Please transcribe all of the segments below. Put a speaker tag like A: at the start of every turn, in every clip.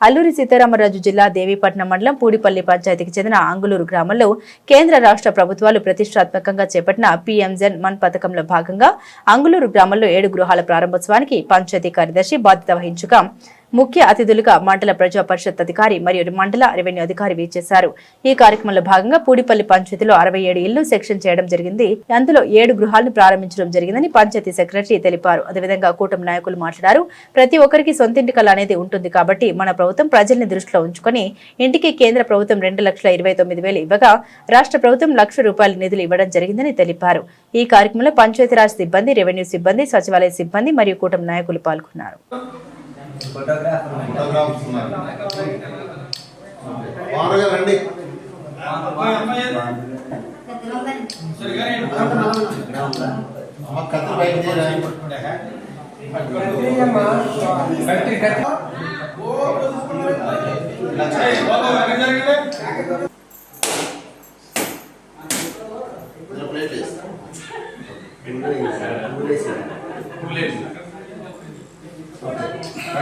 A: అల్లూరి సీతారామరాజు జిల్లా దేవీపట్నం మండలం పూడిపల్లి పంచాయతీకి చెందిన ఆంగులూరు గ్రామంలో కేంద్ర రాష్ట్ర ప్రభుత్వాలు ప్రతిష్టాత్మకంగా చేపట్టిన పీఎంజన్ మన్ పథకంలో భాగంగా అంగులూరు గ్రామంలో ఏడు గృహాల ప్రారంభోత్సవానికి పంచాయతీ కార్యదర్శి బాధ్యత వహించగా ముఖ్య అతిథులుగా మండల ప్రజా పరిషత్ అధికారి మరియు మండల రెవెన్యూ అధికారి వీచేశారు ఈ కార్యక్రమంలో భాగంగా పూడిపల్లి పంచాయతీలో అరవై ఏడు ఇళ్ళు సెక్షన్ చేయడం జరిగింది. అందులో ఏడు గృహాలను ప్రారంభించడం జరిగిందని పంచాయతీ సెక్రటరీ తెలిపారు. అదేవిధంగా కూటమి నాయకులు మాట్లాడారు. ప్రతి ఒక్కరికి సొంతింటి కళ అనేది ఉంటుంది కాబట్టి మన ప్రభుత్వం ప్రజల్ని దృష్టిలో ఉంచుకొని ఇంటికి కేంద్ర ప్రభుత్వం రెండు లక్షల ఇరవై తొమ్మిది వేలు ఇవ్వగా రాష్ట్ర ప్రభుత్వం లక్ష రూపాయల నిధులు ఇవ్వడం జరిగిందని తెలిపారు. ఈ కార్యక్రమంలో పంచాయతీరాజ్ సిబ్బంది రెవెన్యూ సిబ్బంది సచివాలయ సిబ్బంది మరియు కూటమి నాయకులు పాల్గొన్నారు.
B: ఫోటోగ్రాఫర్ ఫోటోగ్రాఫ్స్ ఉన్నారు మామూలుగా రండి అమ్మ కత్తి బయట తీయరా? ఇందులో ప్లేట్ వేస్తా.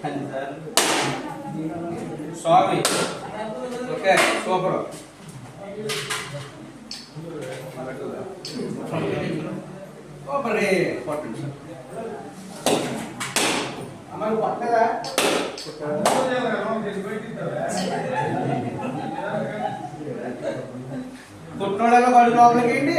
B: సరే
C: స్వామి. Okay super. సూపర్ పట్టండి అమ్మాయి పట్టదా పుట్టినోళ్ళలో కడుపు లోపలికి ఏంటి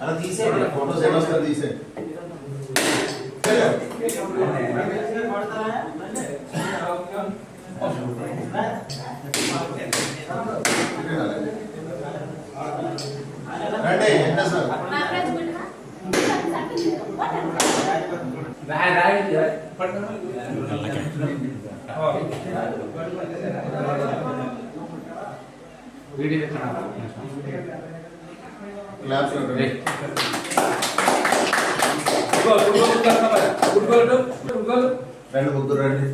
B: అలా తీసేయండి. ఫోటోస్ ఎలా వస్తుంది తీసేయండి రండి ఎంత సార్ క్లాప్స్ రండి. రెండు. ముగ్గురు రండి.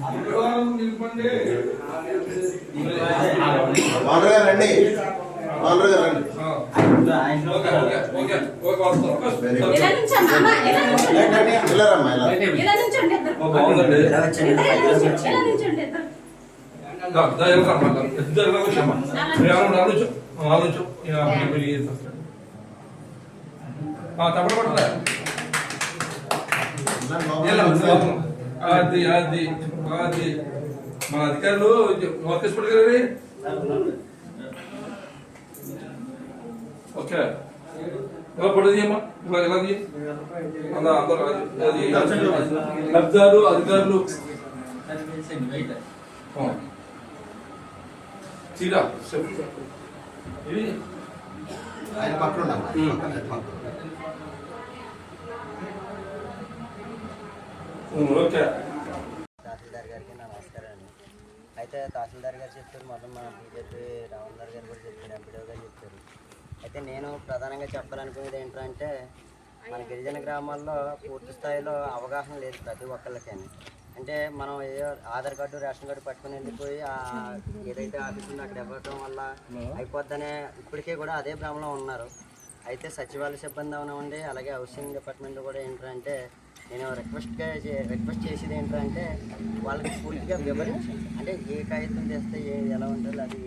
B: రండి రండి
C: అది అది అది మన అధికారులు వర్క్ చేసి పెడతారు ఓకే. ఎలా అమ్మా ఇలా ఎలా అది అలా అందరూ అది అది లబ్ధాలు అధికారులు. తీరా? ఇది?
B: ఆయన పక్కన
C: ఓకే.
D: తహసీల్దార్ గారికి నా నమస్కారం అండి. అయితే తహసీల్దార్ గారు చెప్పారు మొత్తం మన బీజేపీ రామదార్ గారు కూడా చెప్పారు ఎంపీడీ గారు చెప్పారు. అయితే నేను ప్రధానంగా చెప్పాలనుకునేది ఏంటంటే మన గిరిజన గ్రామాల్లో పూర్తి స్థాయిలో అవగాహన లేదు ప్రతి ఒక్కళ్ళకని. అంటే మనం ఏ ఆధార్ కార్డు రేషన్ కార్డు పట్టుకుని వెళ్ళిపోయి ఏదైతే ఆఫీస్ ఉందో అక్కడ ఇవ్వటం వల్ల అయిపోద్దనే ఇప్పటికే కూడా అదే భ్రమలో ఉన్నారు. అయితే సచివాలయ సిబ్బంది అవనివ్వండి అలాగే హౌసింగ్ డిపార్ట్మెంట్ కూడా ఏంటంటే నేను రిక్వెస్ట్గా రిక్వెస్ట్ చేసేది ఏంటంటే వాళ్ళకి పూర్తిగా వివరించి అంటే ఏ కాగితం చేస్తే ఏ ఎలా ఉంటుంది అది